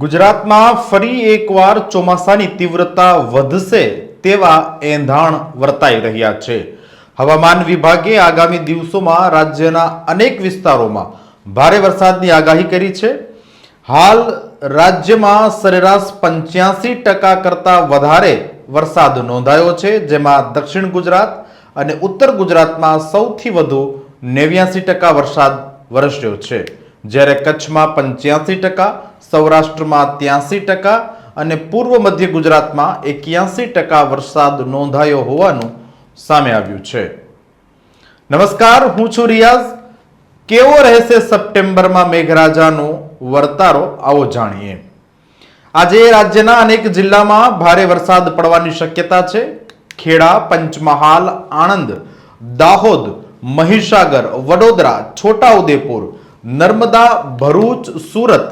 ગુજરાતમાં ફરી એકવાર ચોમાસાની તીવ્રતા વધશે તેવા એંધાણ વર્તાઈ રહ્યા છે. હવામાન વિભાગે આગામી દિવસોમાં રાજ્યના અનેક વિસ્તારોમાં ભારે વરસાદની આગાહી કરી છે. હાલ રાજ્યમાં સરેરાશ પંચ્યાસી ટકા કરતાં વધારે વરસાદ નોંધાયો છે, જેમાં દક્ષિણ ગુજરાત અને ઉત્તર ગુજરાતમાં સૌથી વધુ નેવ્યાસી ટકા વરસાદ વરસ્યો છે. જ્યારે કચ્છમાં પંચ્યાસી ટકા, સૌરાષ્ટ્રમાં ત્યાસી ટકા અને પૂર્વ મધ્ય ગુજરાતમાં એક્યાસી ટકા વરસાદ નોંધાયો હોવાનું સામે આવ્યું છે. નમસ્કાર, હું છું રિયાઝ. કેવો રહેશે સપ્ટેમ્બરમાં મેઘરાજાનો વર્તારો આવો જાણીએ. આજે રાજ્યના અનેક જિલ્લામાં ભારે વરસાદ પડવાની શક્યતા છે. ખેડા, પંચમહાલ, આણંદ, દાહોદ, મહીસાગર, વડોદરા, છોટાઉદેપુર નર્મદા, ભરૂચ, સુરત,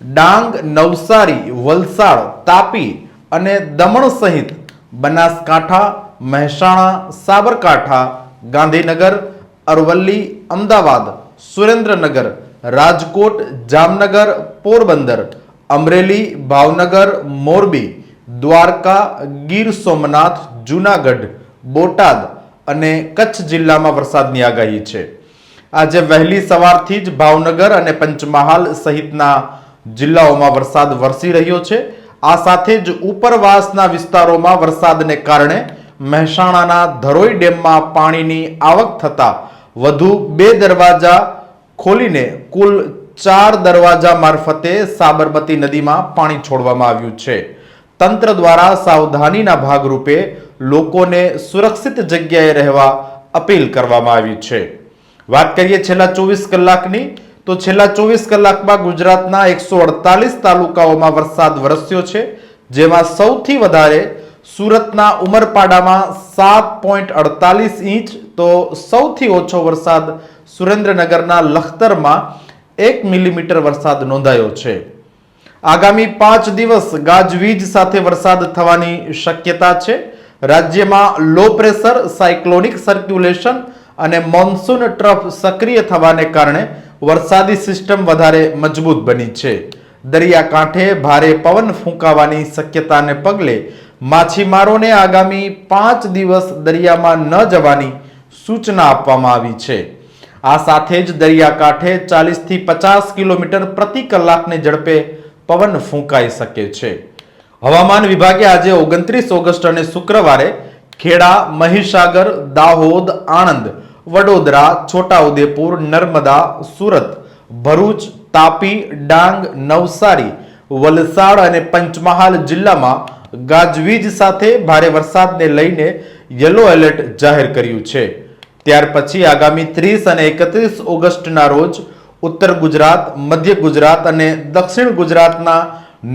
ડાંગ, નવસારી, વલસાડ, તાપી અને દમણ સહિત બનાસકાંઠા, મહેસાણા, સાબરકાંઠા, ગાંધીનગર, અરવલ્લી, અમદાવાદ, સુરેન્દ્રનગર, રાજકોટ, જામનગર, પોરબંદર, અમરેલી, ભાવનગર, મોરબી, દ્વારકા, ગીર સોમનાથ, જુનાગઢ, બોટાદ અને કચ્છ જિલ્લામાં વરસાદની આગાહી છે. આજે વહેલી સવારથી જ ભાવનગર અને પંચમહાલ સહિતના જિલ્લાઓમાં વરસાદ વરસી રહ્યો છે. આ સાથે જ ઉપરવાસના વિસ્તારોમાં વરસાદને કારણે મહેસાણાના ધરોઈ ડેમમાં પાણીની આવક થતા વધુ બે દરવાજા ખોલીને કુલ ચાર દરવાજા મારફતે સાબરમતી નદીમાં પાણી છોડવામાં આવ્યું છે. તંત્ર દ્વારા સાવધાનીના ભાગરૂપે લોકોને સુરક્ષિત જગ્યાએ રહેવા અપીલ કરવામાં આવી છે. વાત કરીએ છેલ્લા ચોવીસ કલાકની, તો છેલ્લા ચોવીસ કલાકમાં ગુજરાતના એકસો અડતાલીસ તાલુકાઓમાં વરસાદ વરસ્યો છે, જેમાં સૌથી વધારે સુરતના ઉમરપાડામાં સાત પોઈન્ટ અડતાલીસ ઇંચ, તો સૌથી ઓછો વરસાદ સુરેન્દ્રનગરના લખતરમાં એક મિલીમીટર વરસાદ નોંધાયો છે. આગામી પાંચ દિવસ ગાજવીજ સાથે વરસાદ થવાની શક્યતા છે. રાજ્યમાં લો પ્રેશર, સાયક્લોનિક સર્ક્યુલેશન અને મોન્સૂન ટ્રફ સક્રિય થવાને કારણે વરસાદી સિસ્ટમ વધારે મજબૂત બની છે. દરિયાકાંઠે ભારે પવન ફૂંકાવાની શક્યતાને પગલે માછીમારોને આગામી પાંચ દિવસ દરિયામાં ન જવાની સૂચના આપવામાં આવી છે. આ સાથે જ દરિયાકાંઠે ચાલીસથી પચાસ કિલોમીટર પ્રતિ કલાકની ઝડપે પવન ફૂંકાઈ શકે છે. હવામાન વિભાગે આજે ઓગણત્રીસ ઓગસ્ટ અને શુક્રવારે ખેડા, મહીસાગર, દાહોદ, આણંદ, વડોદરા, છોટાઉદેપુર, નર્મદા, સુરત, ભરૂચ, તાપી, ડાંગ, નવસારી, વલસાડ અને પંચમહાલ જિલ્લામાં ગાજવીજ સાથે ભારે વરસાદને લઈને યલો એલર્ટ જાહેર કર્યું છે. ત્યાર પછી આગામી ત્રીસ અને એકત્રીસ ઓગસ્ટના રોજ ઉત્તર ગુજરાત, મધ્ય ગુજરાત અને દક્ષિણ ગુજરાતના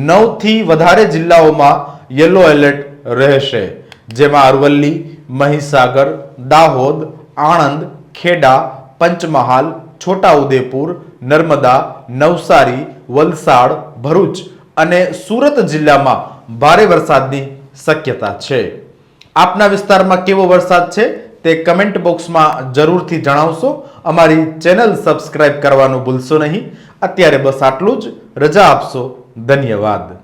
નવથી વધારે જિલ્લાઓમાં યલો એલર્ટ રહેશે. જેમાં અરવલ્લી, મહીસાગર, દાહોદ, આણંદ, ખેડા, પંચમહાલ, છોટાઉદેપુર, નર્મદા, નવસારી, વલસાડ, ભરૂચ અને સુરત જિલ્લામાં ભારે વરસાદની શક્યતા છે. આપના વિસ્તારમાં કેવો વરસાદ છે તે કમેન્ટ બોક્સમાં જરૂરથી જણાવશો. અમારી ચેનલ સબસ્ક્રાઇબ કરવાનું ભૂલશો નહીં. અત્યારે બસ આટલું જ. રજા આપશો. ધન્યવાદ.